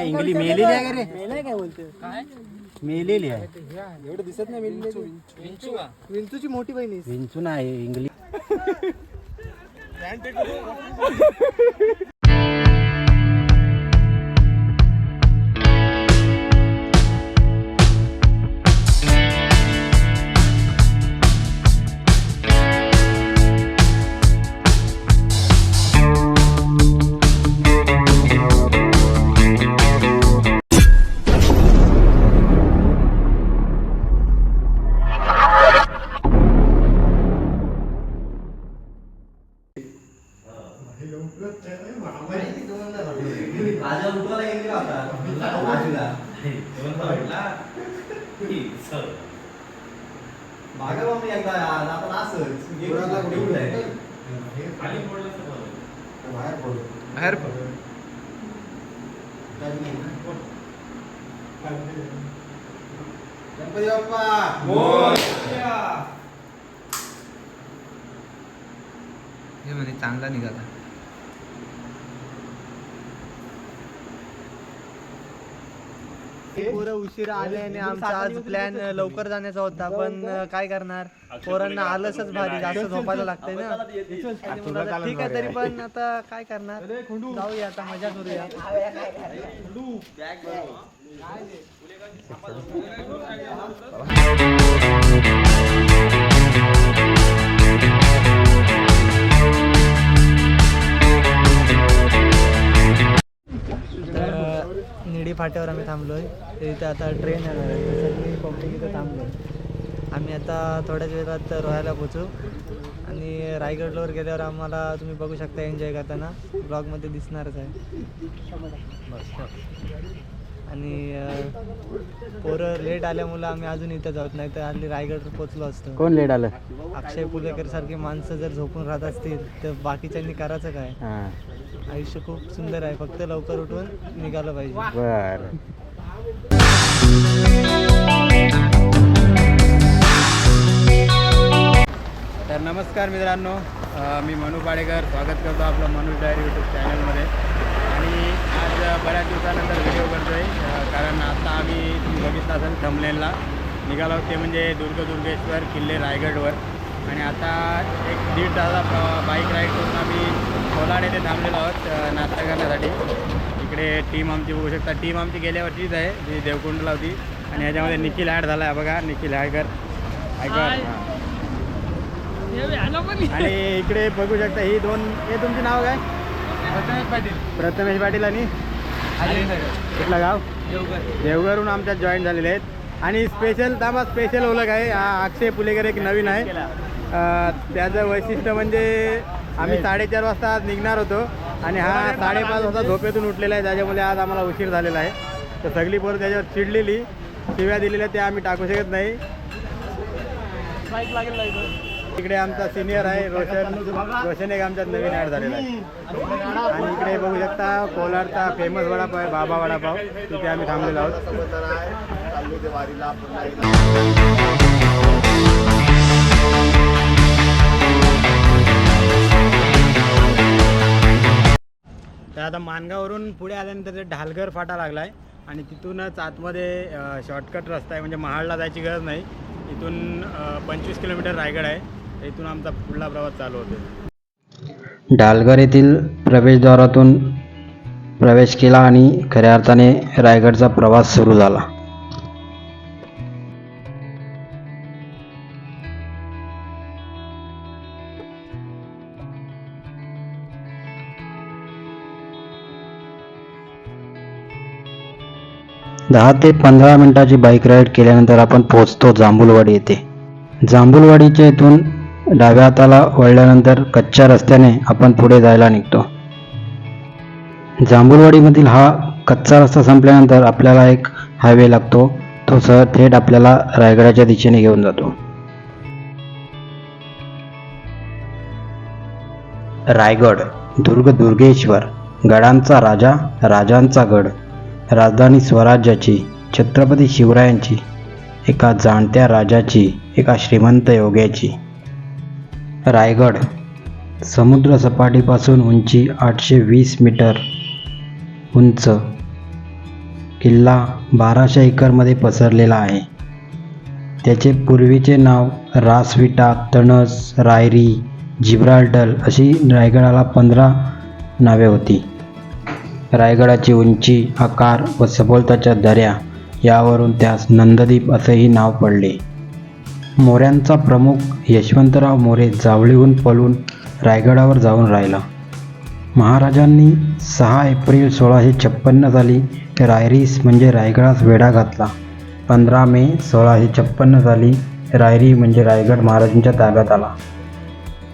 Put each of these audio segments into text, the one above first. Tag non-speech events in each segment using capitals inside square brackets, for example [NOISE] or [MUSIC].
English मेलेली आहे का रे? मेलाय काय बोलतोय? मेलेली आहे. एवढं दिसत नाही मेलेली. विंचूची मोठी बहिणी विंचू नाही [LAUGHS] [LAUGHS] इंग्लिश गणपती बाप्पा हे म्हणे चांगला निघाला. पोरं उशिरा आले आणि आमचा आज प्लॅन लवकर जाण्याचा होता पण काय करणार? पोरांना आलंच भारी जास्त झोपायला लागतंय ना. ठीक आहे तरी पण आता काय करणार? जाऊया आता मजा करूया. निडी फाट्यावर आम्ही थांबलोय. तर इथे आता ट्रेन येणार आहे. सगळी पब्लिक इथं थांबलोय आम्ही आता थोड्याच वेळात रोहायला पोचू आणि रायगडवर गेल्यावर आम्हाला तुम्ही बघू शकता एन्जॉय करताना. ब्लॉगमध्ये दिसणारच आहे. आणि पोरं लेट आल्यामुळं आम्ही अजून इथं जात नाही. तर हल्ली रायगडवर पोचलो असतो. कोण लेट आलं? अक्षय पुलेकर सारखे माणसं जर झोपून राहत असतील तर बाकीच्यांनी करायचं काय? आयुष्य खूप सुंदर आहे. फक्त लवकर उठून निघालं पाहिजे. बर. तर नमस्कार मित्रांनो. अ, मी मनु पाडेकर. स्वागत करतो आपलं मनु डायरी यूट्यूब चॅनलमध्ये आणि आज अ, बऱ्याच दिवसानंतर व्हिडिओ करतो आहे कारण आता आम्ही तुम्ही बघितलं असेल थमलेनला निघालो ते म्हणजे दुर्गदुर्गेश्वर किल्ले रायगडवर. आणि आता एक दीड तासा बाईक राईड करून आम्ही कोलाड येथे थांबलेलो आहोत नाश्ता करण्यासाठी. इकडे टीम आमची बघू शकता. टीम आमची गेल्या वर्षीच आहे जी देवकुंडला होती. आणि ह्याच्यामध्ये निखिल ॲड झाला आहे बघा. निखिल हायकर. हायकर हां आणि इकडे बघू शकता ही दोन हे तुमचे नाव काय? प्रथमेश पाटील. आणि? कुठलं गाव? देवघरहून आमच्यात जॉईन झालेले आहेत. आणि स्पेशल ताबा स्पेशल ओळख आहे. हा अक्षय पुलेकर एक नवीन आहे. त्याचं वैशिष्ट्य म्हणजे आम्ही साडेचार वाजता आज निघणार होतो आणि हा साडेपाच वाजता झोपेतून उठलेला आहे त्याच्यामुळे आज आम्हाला उशीर झालेला आहे. तर सगळी पोरं त्याच्यावर चिडलेली शिव्या दिलेल्या त्या आम्ही टाकू शकत नाही. इकडे आमचा सिनियर आहे रोशन. रोशन एक आमच्यात नवीन ॲड झालेला आहे. आणि इकडे बघू शकता कोलारचा फेमस वडापाव आहे बाबा वडापाव. तिथे आम्ही थांबलेलो आहोत. आता मानगावरून पुढे आल्यानंतर ते ढालघर फाटा लागला आहे आणि तिथूनच आतमध्ये शॉर्टकट रस्ता आहे. म्हणजे महाडला जायची गरज नाही. इथून पंचवीस किलोमीटर रायगड आहे. इथून आमचा पुढला प्रवास चालू होतो. डालघर येथील प्रवेशद्वारातून प्रवेश केला आणि खऱ्या अर्थाने रायगडचा प्रवास सुरू झाला. दहा ते पंधरा मिनिटाची बाईक राईड केल्यानंतर आपण पोहोचतो जांभूलवाडी येथे. जांभूलवाडीच्या इथून डाव्या हाताला वळल्यानंतर कच्च्या रस्त्याने आपण पुढे जायला निघतो. जांभूलवाडीमधील हा कच्चा रस्ता संपल्यानंतर आपल्याला एक हायवे लागतो. तो सह थेट आपल्याला रायगडाच्या दिशेने घेऊन जातो. रायगड दुर्ग दुर्गेश्वर गडांचा राजा राजांचा गड. राजधानी स्वराज्याची छत्रपती शिवरायांची एका जाणत्या राजाची एका श्रीमंत योग्याची. रायगड समुद्रसपाटीपासून उंची आठशे वीस मीटर उंच किल्ला बाराशे एकरमध्ये पसरलेला आहे. त्याचे पूर्वीचे नाव रासविटा तणस रायरी जिब्राल्टल अशी रायगडाला पंधरा नावे होती. रायगडाची उंची आकार व सभोवताच्या दऱ्या यावरून त्यास नंददीप असेही नाव पडले. मोऱ्यांचा प्रमुख यशवंतराव मोरे जावळीहून पळून रायगडावर जाऊन राहिला. महाराजांनी सहा एप्रिल सोळाशे छप्पन्न साली रायरीस म्हणजे रायगडास वेढा घातला. पंधरा मे सोळाशे छप्पन्न साली रायरी म्हणजे रायगड महाराजांच्या ताब्यात आला.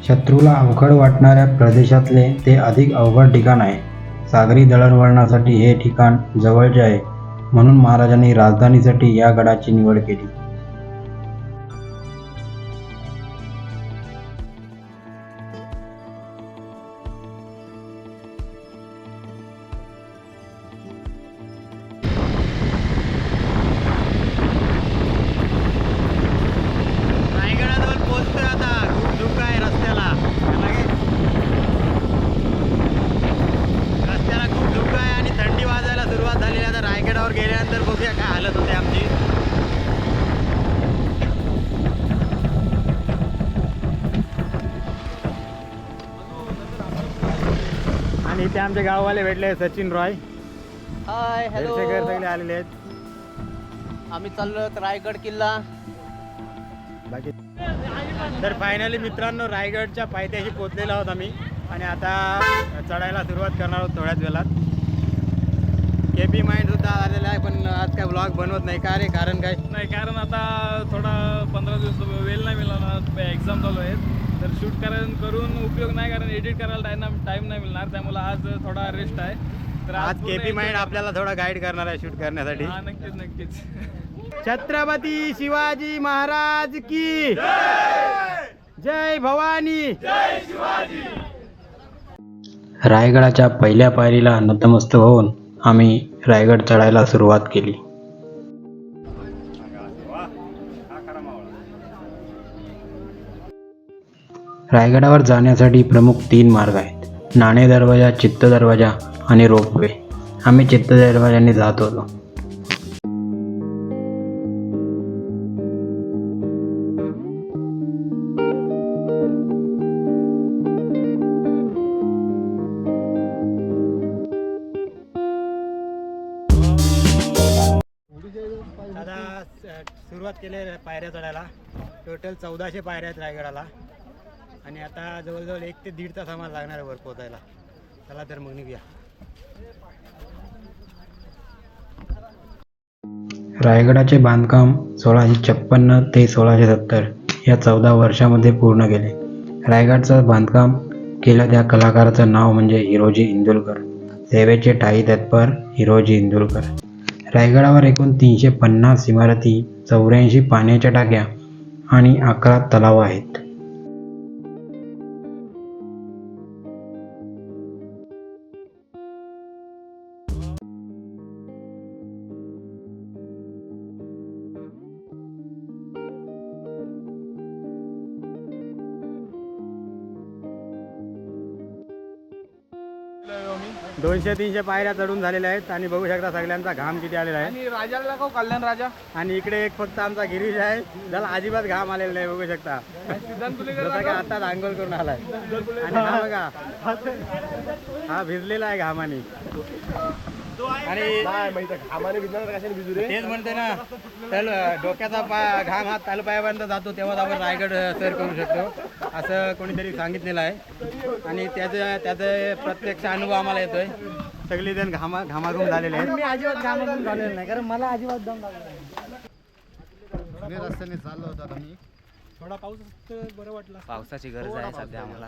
शत्रूला अवघड वाटणाऱ्या प्रदेशातले ते अधिक अवघड ठिकाण आहे. सागरी दळणवळणासाठी हे ठिकाण जवळचे आहे म्हणून महाराजांनी राजधानीसाठी या गडाची निवड केली. आणि इथे आमचे गाववाले भेटले सचिन रॉय. हाय हेरशेकर सगळे आलेले आहेत. आम्ही चाललो रायगड किल्ला. बाकी तर फायनली मित्रांनो रायगडच्या पायथ्याशी पोहोचलेलो आहोत आम्ही. आणि आता चढायला सुरुवात करणार आहोत थोड्याच वेळात. के पी माइंड सुद्धा आलेला आहे पण आज काय ब्लॉग बनवत नाही. का रे? कारण काय? नाही कारण आता थोडा पंधरा दिवस वेळ नाही मिळणार. एक्झाम चालू आहेत. तर शूट करायला करून उपयोग नाही कारण एडिट करायला टाइम टाईम नाही मिळणार. त्यामुळे आज थोडा रेस्ट आहे. तर आज पूर्ण के पी enjoy माइंड. आपल्याला थोडा गाईड करणार आहे शूट करण्यासाठी. हा नक्कीच नक्कीच. छत्रपती शिवाजी महाराज की जय भवानी! रायगडाच्या पहिल्या पायरीला नतमस्तक होऊन आम्ही रायगड चढायला सुरुवात केली. रायगडावर जाण्यासाठी प्रमुख तीन मार्ग आहेत. नाणे दरवाजा चित्त दरवाजा आणि रोपवे. आम्ही चित्त दरवाजाने जात होतो. सुरुवात केली आहे पायऱ्या चढायला. टोटल चौदाशे पायऱ्या आहेत रायगडाला. आणि आता जवळजवळ एक ते दीड तास आम्हाला लागणार आहे वर पोचायला चला तर मग निघूया. रायगडाचे बांधकाम सोळाशे छप्पन्न ते सोळाशे सत्तर या चौदा वर्षामध्ये पूर्ण केले. रायगडचं बांधकाम केलं त्या कलाकाराचं नाव म्हणजे हिरोजी इंदुलकर. सेवेचे ठाई तत्पर हिरोजी इंदुलकर. रायगडावर एकूण तीनशे पन्नास इमारती चौऱ्याऐंशी पाण्याच्या टाक्या आणि अकरा तलाव आहेत. दोनशे तीनशे पायऱ्या चढून झालेल्या आहेत आणि बघू शकता सगळ्यांचा घाम किती आलेला आहे. आणि राजाला दाखव कल्याण राजा. आणि इकडे एक फक्त आमचा गिरीश आहे. ज्याला अजिबात घाम आलेला नाही बघू शकता. जसा का आताच आंघोळ करून आलाय. आणि हा बघा. हा भिजलेला आहे घामाने. आणि तेच म्हणते ना तल डोक्याचा पाय घाम हा तलपायापर्यंत जातो तेव्हा आपण रायगड सर करू शकतो. असं कोणीतरी सांगितलेलं आहे. आणि त्याचं त्याचा प्रत्यक्ष अनुभव आम्हाला येतोय. सगळे जण घामा घामाघूम झालेले आहेत. मी अजिबात कामातून झालेलं नाही कारण मला अजिबात दम लागला रस्त्याने चाललो होतो आम्ही थोडा पाऊस बरं वाटला. पावसाची गरज आहे सध्या आम्हाला.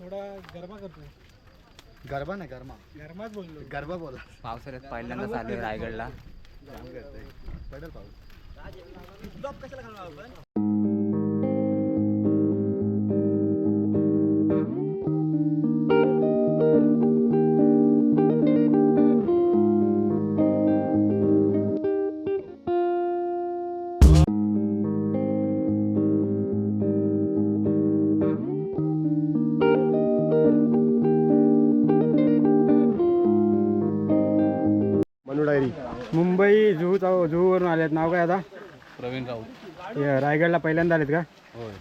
थोडा गरबा करतो गरबा नाही गरमा. गरमाच बोललो. गरबा बोला. पावसाळ्यात पहिल्यांदा चालू आहे रायगडला. जाम करते पडेल पाऊस. मुंबई जुहू चौ जुहूवरून आलेत. नाव काय आता? प्रवीण राऊत. हे रायगडला पहिल्यांदा आलेत का? होय.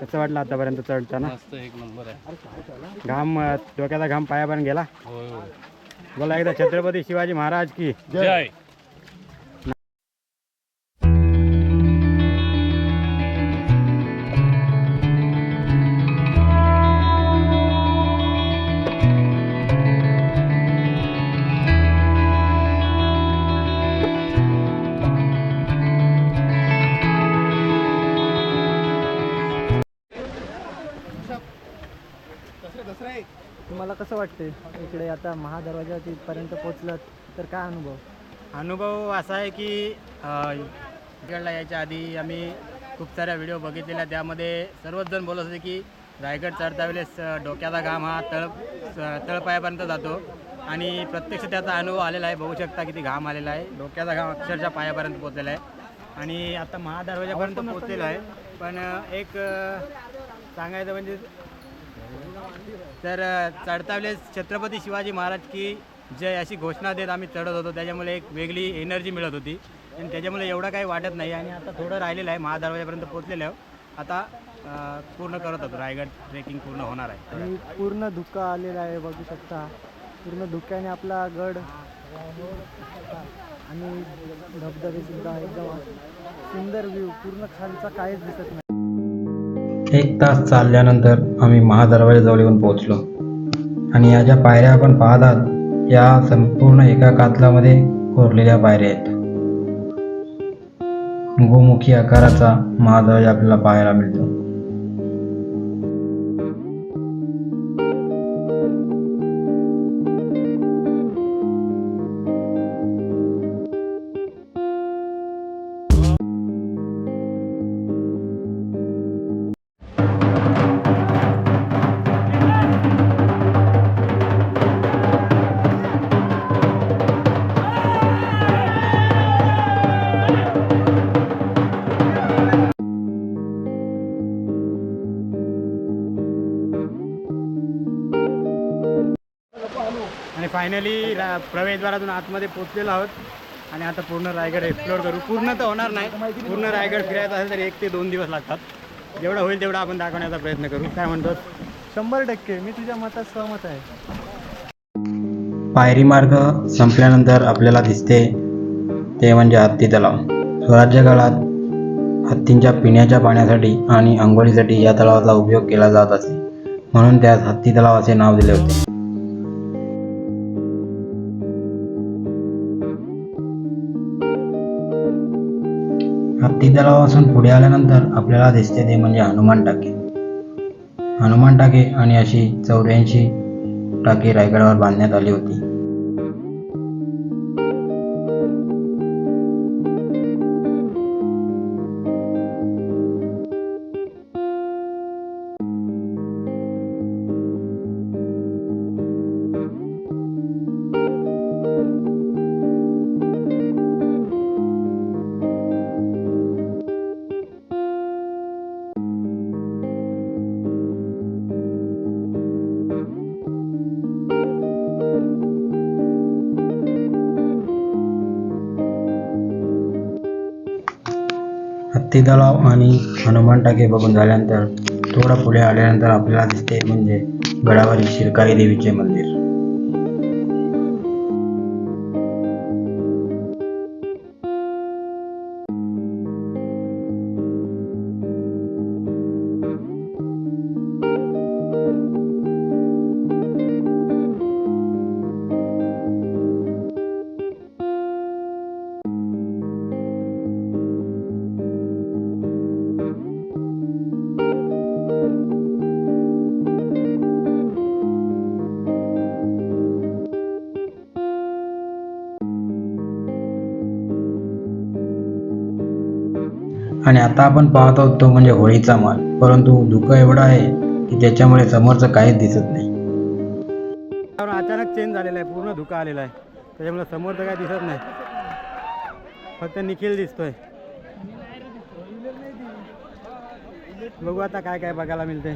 कसं वाटलं आतापर्यंत चढताना मस्त एक नंबर आहे. घाम अं, डोक्याचा घाम पायापर्यंत गेला? होय होय. बोला एकदा छत्रपती शिवाजी महाराज की. जय. आता महादरवाजा तिथपर्यंत पोचलात तर काय अनुभव? अनुभव असा आहे की रायगडला यायच्या आधी आम्ही खूप साऱ्या व्हिडिओ बघितलेल्या. त्यामध्ये सर्वच जण बोलत होते की रायगड चढता वेळेस डोक्याचा घाम हा तळ तळपायापर्यंत जातो. आणि प्रत्यक्ष त्याचा अनुभव आलेला आहे. बघू शकता किती घाम आलेला आहे. डोक्याचा घाम अक्षरशः पायापर्यंत पोचलेला आहे. आणि आता महादरवाजापर्यंत पोचलेला आहे. पण एक सांगायचं म्हणजे तर चढता वेळेस छत्रपती शिवाजी महाराज की जय अशी घोषणा देत आम्ही चढत होतो. त्याच्यामुळे एक वेगळी एनर्जी मिळत होती. आणि त्याच्यामुळे एवढं काही वाटत नाही. आणि आता थोडं राहिलेलं आहे. महादरवाजापर्यंत पोहोचलेलं आहे. आता पूर्ण करत होतो. रायगड ट्रेकिंग पूर्ण होणार आहे. आणि पूर्ण धुका आलेला आहे. बघू शकता. पूर्ण धुक्याने आपला गड आणि धबधबेसुद्धा एकदम सुंदर व्ह्यू पूर्ण खालचा काहीच दिसत नाही. एक तास चालल्यानंतर आम्ही महादरवाजाजवळ येऊन पोहोचलो. आणि या ज्या पायऱ्या आपण पाहत आहात या संपूर्ण एका कातलामध्ये कोरलेल्या पायऱ्या आहेत. गोमुखी आकाराचा महादरवाजा आपल्याला पाहायला मिळतो. फायनली रा प्रवेशद्वारातून आतमध्ये पोचलेलो आहोत. आणि आता पूर्ण रायगड एक्सप्लोअर करू. पूर्ण तर होणार नाही. पूर्ण रायगड फिरायचं असेल तर एक ते दोन दिवस लागतात. जेवढं होईल तेवढं आपण दाखवण्याचा प्रयत्न करू. काय म्हणतोस? शंभर टक्के. मी तुझ्या मतात सहमत आहे. पायरी मार्ग संपल्यानंतर आपल्याला दिसते ते म्हणजे हत्ती तलाव. स्वराज्य काळात हत्तींच्या पिण्याच्या पाण्यासाठी आणि आंघोळीसाठी या तलावाचा उपयोग केला जात असे. म्हणून त्यास हत्ती तलाव असे नाव दिले होते. हत्ती तलावापासून पुढे आल्यानंतर आपल्याला दिसते ते म्हणजे हनुमान टाके. हनुमान टाके आणि अशी चौऱ्याऐंशी टाकी रायगडावर बांधण्यात आली होती. हत्ती तलाव आणि हनुमान टाके बघून झाल्यानंतर थोडं पुढे आल्यानंतर आपल्याला दिसते म्हणजे गडावरील शिरकाई देवीचे मंदिर. आणि आता आपण पाहत आहोत तो म्हणजे होळीचा माल. परंतु धुकं एवढं आहे की त्याच्यामुळे समोरचं काहीच दिसत नाही. अचानक चेंज झालेलं आहे पूर्ण धुका आलेला आहे. त्याच्यामुळे समोर तर काय दिसत नाही. फक्त निखिल दिसतोय. बघू आता काय काय बघायला मिळते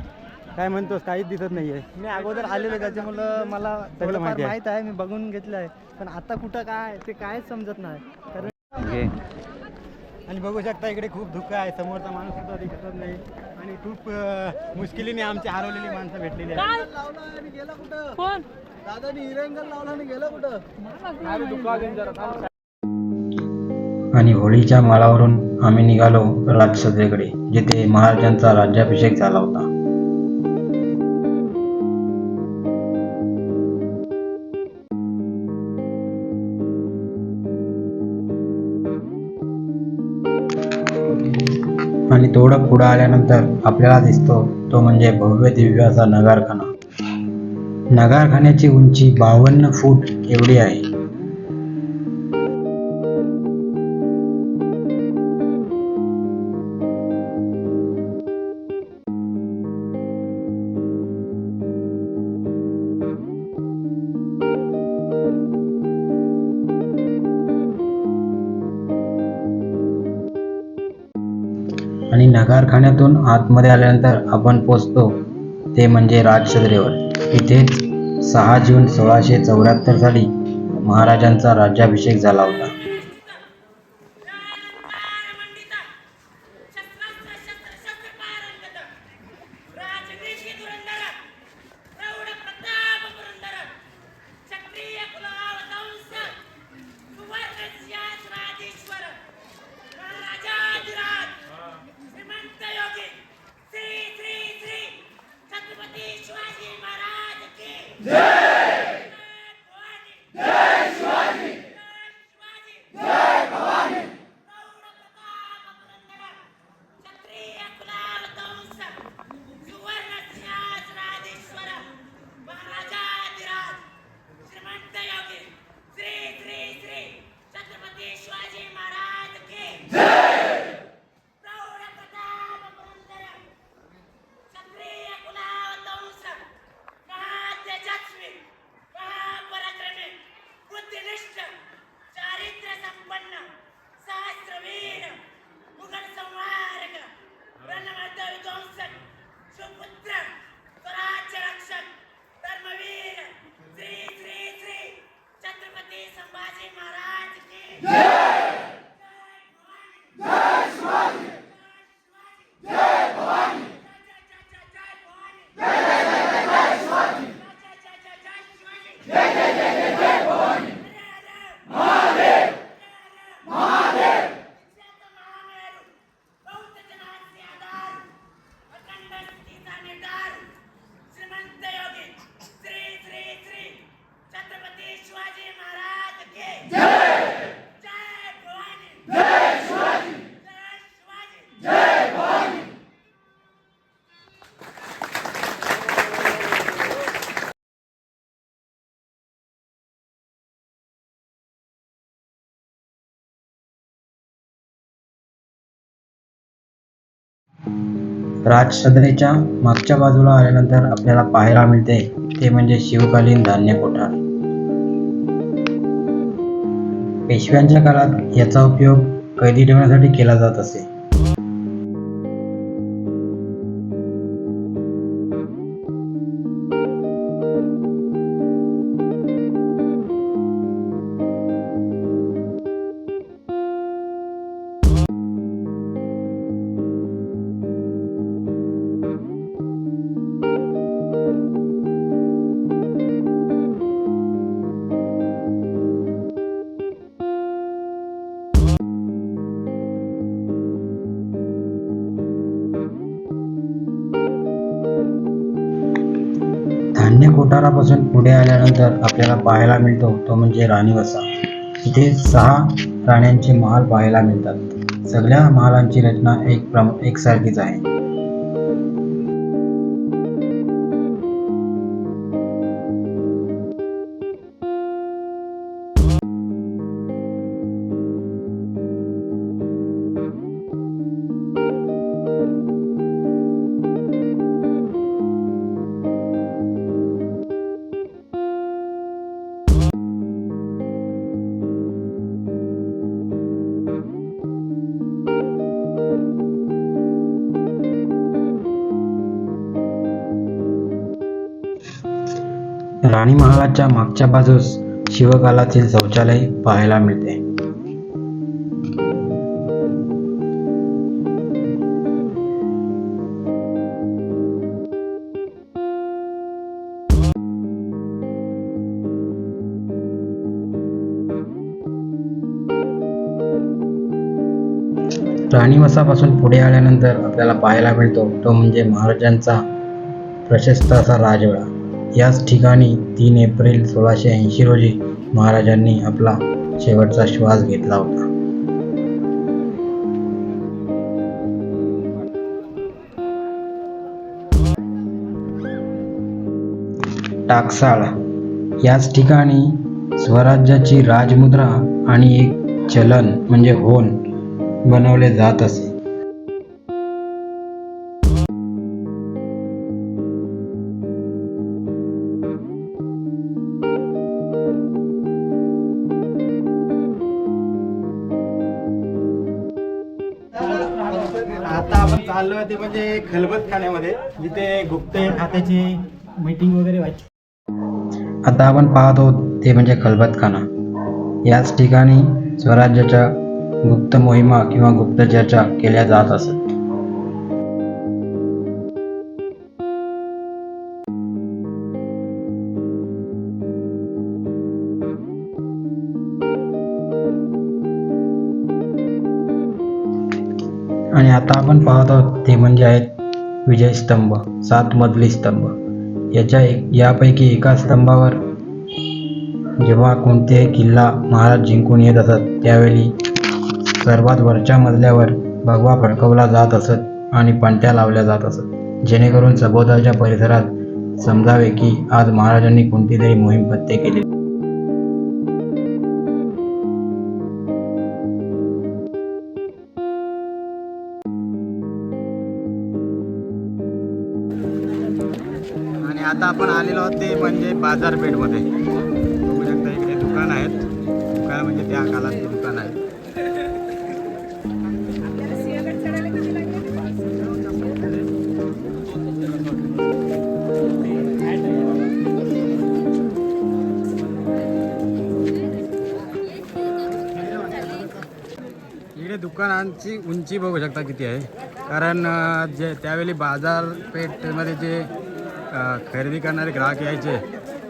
काय म्हणतोस काहीच दिसत नाहीये. मी अगोदर आलेलो त्याच्यामुळं मला थोडंफार माहिती आहे. माहीत आहे मी बघून घेतलं आहे पण आता कुठं काय ते कायच समजत नाही. कारण आणि बघू शकता इकडे खूप धुकं आहे. समोरचा माणूस सुद्धा दिसत नाही. आणि खूप अं, मुश्किलीने आमची हरवलेली माणसं भेटलेली आणि होळीच्या माळावरून आम्ही निघालो राजसत्रेकडे जिथे महाराजांचा राज्याभिषेक झाला होता. आणि थोडं पुढं आल्यानंतर आपल्याला दिसतो तो म्हणजे भव्य दिव्य असा नगारखाना. नगारखान्याची उंची बावन्न फूट एवढी आहे. नगारखान्यातून आतमध्ये आल्यानंतर आपण पोचतो. ते म्हणजे राजसदरेवर. इथेच सहा जून सोळाशे चौऱ्याहत्तर साली महाराजांचा राज्याभिषेक झाला होता. छत्रपती शिवाजी महाराज की जय राजसदरेच्या मागच्या बाजूला आल्यानंतर आपल्याला पाहायला मिळते ते म्हणजे शिवकालीन धान्य कोठार. पेशव्यांच्या काळात याचा उपयोग कैदी ठेवण्यासाठी केला जात असे. आपल्याला पाहायला मिळतो. तो म्हणजे राणी वसा. इथे सहा राण्यांचे महाल पाहायला मिळतात. सगळ्या महालांची रचना एक प्रम एकसारखीच आहे. महालाच्या मागच्या बाजूस शिवकालातील शौचालय पाहायला मिळते. राणीवसापासून पुढे आल्यानंतर आपल्याला पाहायला मिळतो तो म्हणजे महाराजांचा प्रशस्त असा राजवाडा. याच ठिकाणी तीन एप्रिल सोळाशे ऐंशी रोजी महाराजांनी आपला शेवटचा श्वास घेतला होता. टाकसाळ. याच ठिकाणी स्वराज्याची राजमुद्रा आणि एक चलन म्हणजे होन बनवले जात असे. खलबत खाण्यामध्ये जिथे गुप्ते खात्याची मीटिंग वगैरे व्हायची आता आपण पाहत आहोत ते म्हणजे खलबतखाना याच ठिकाणी स्वराज्याच्या गुप्त मोहिमा किंवा गुप्त चर्चा केल्या जात असत. आणि आता आपण पाहत आहोत ते म्हणजे आहेत विजय स्तंभ सात मजली स्तंभ. याच्या एक यापैकी एका स्तंभावर जेव्हा कोणतेही किल्ला महाराज जिंकून येत असत त्यावेळी सर्वात वरच्या मजल्यावर भगवा फडकवला जात असत आणि पणत्या लावल्या जात असत. जेणेकरून सभोवतालच्या परिसरात समजावे की आज महाराजांनी कोणती तरी मोहीम पत्ते केली आता आपण आलेलो आहोत ते म्हणजे बाजारपेठमध्ये बघू शकता इकडे दुकान आहेत. दुकान म्हणजे त्या काळात दुकान आहे इकडे दुकानांची उंची बघू शकता किती आहे. कारण जे त्यावेळी बाजारपेठमध्ये जे खरेदी करणारे ग्राहक यायचे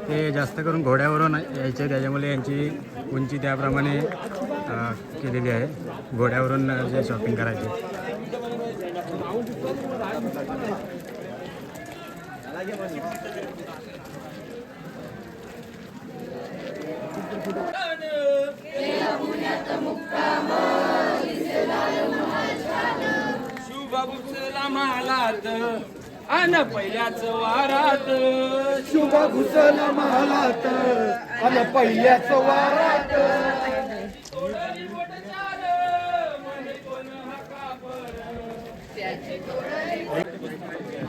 ते जास्त करून घोड्यावरून यायचे. त्याच्यामुळे यांची उंची त्याप्रमाणे केलेली आहे. घोड्यावरून जे शॉपिंग करायचे शुभभूषला महालात अन पहिल्याच वारात. शुभ घुसल महालात आणि पहिल्याच वारात.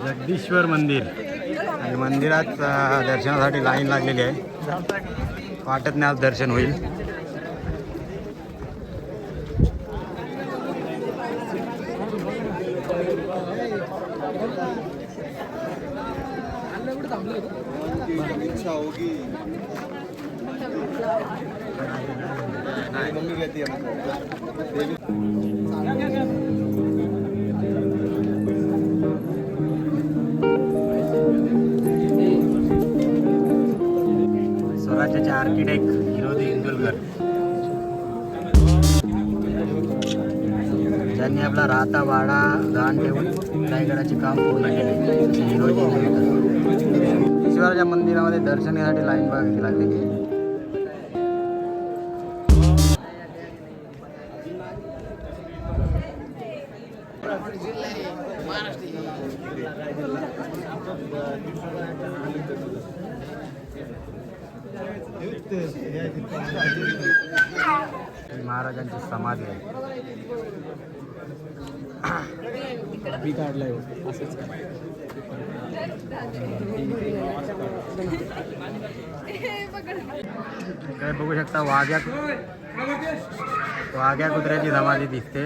जगदीश्वर मंदिर. आणि मंदिरात दर्शनासाठी लाईन लागलेली आहे. वाटत नाही आज दर्शन होईल. स्वराज्याचे आर्किटेक्ट विरोधी इंदुलकर. ज्यांनी आपला राहता वाडा गहाण ठेवून रायगडाचे काम पूर्ण केले. हिरोजी इंदुलकर. मंदिरामध्ये दर्शनासाठी लाईन बघावी लागलेली आहे ही महाराजांची समाधी आहे. काय बघू शकता वाघ्या वाघ्या कुत्र्याची समाधी दिसते.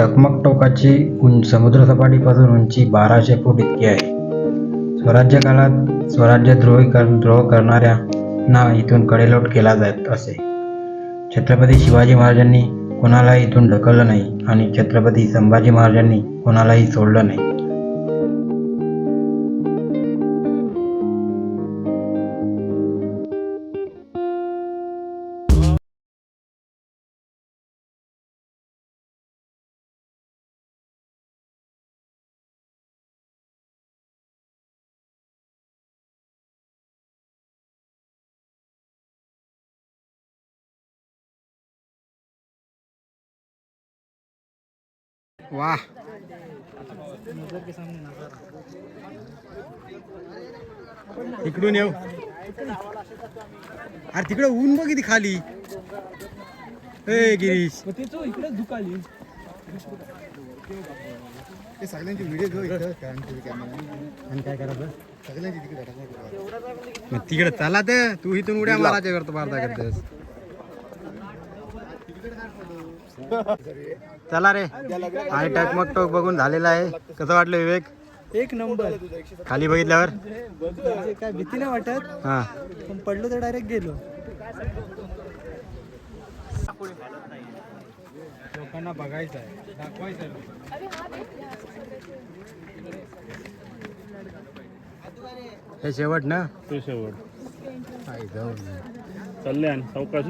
टकमक टोकाची उंच समुद्रसपाटीपासून उंची बाराशे फूट इतकी आहे. स्वराज्य काळात स्वराज्य द्रोहीकरण द्रोह करणाऱ्यांना इथून कडेलोट केला जात असे. छत्रपती शिवाजी महाराजांनी कोणालाही इथून ढकललं नाही आणि छत्रपती संभाजी महाराजांनी कोणालाही सोडलं नाही. वा. इकडून येऊ. अरे तिकडे ऊन बघ किती खाली. ए गिरीश. ते सगळ्यांची व्हिडिओ घेऊ आणि काय करायचं? सगळ्यांची तिकडे मग तिकडे चला तर तू इथून उड्या मारायच्या करतो पारता करतेस. चला रे. आणि टकमक टोक बघून झालेला आहे. कसं वाटलं विवेक? एक नंबर. खाली बघितल्यावर? म्हणजे काय भीती नाही वाटत हा. पण पडलो तर डायरेक्ट गेलो. लोकांना बघायचं आहे. दाखवायचं हे शेवट ना? ते शेवट. जाऊ चालले आणि सावकाश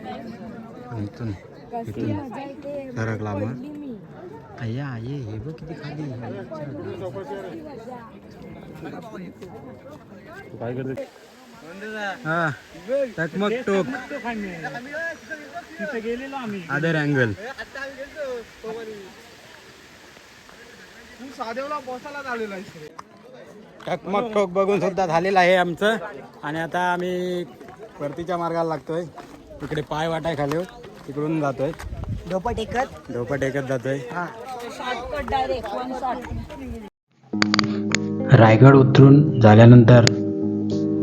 इथून इथून सरकला मग अय्या ये हे बघ किती खाली काय करते? हा टकमक टोक. तिथे गेलेलो आम्ही अदर अँगल टकमक टोक बघून सुद्धा झालेलं आहे आमचं. आणि आता आम्ही परतीच्या मार्गाला लागतोय. इकडे पाय वाटाय खाली हो. तिकडून जातोय. ढोपा टेकत ढोपा टेकत जातोय. रायगड उतरून झाल्यानंतर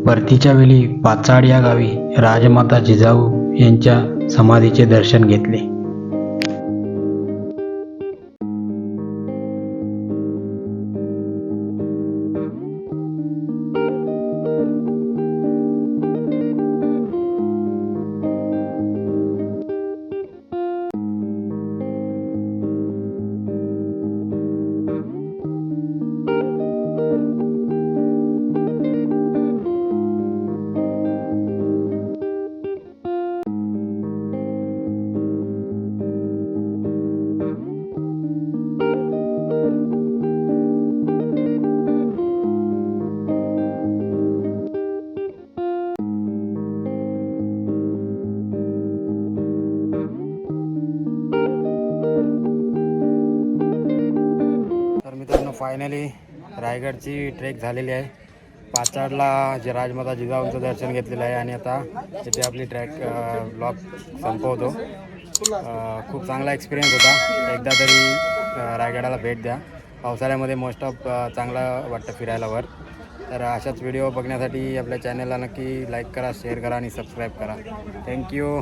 परतीच्या वेळी पाचाड या गावी राजमाता जिजाऊ यांच्या समाधीचे दर्शन घेतले. फायनली रायगडची ट्रेक झालेली आहे. पाचाडला जे राजमाता जिजाऊंचं दर्शन घेतलेलं आहे आणि आता तिथे आपली ट्रॅक ब्लॉक संपवतो. खूप चांगला एक्सपिरियन्स होता. एकदा तरी रायगडाला भेट द्या. पावसाळ्यामध्ये मोस्ट ऑफ चांगलं वाटतं फिरायला वर तर अशाच व्हिडिओ बघण्यासाठी आपल्या चॅनलला नक्की लाईक करा शेअर करा आणि सबस्क्राईब करा. थँक्यू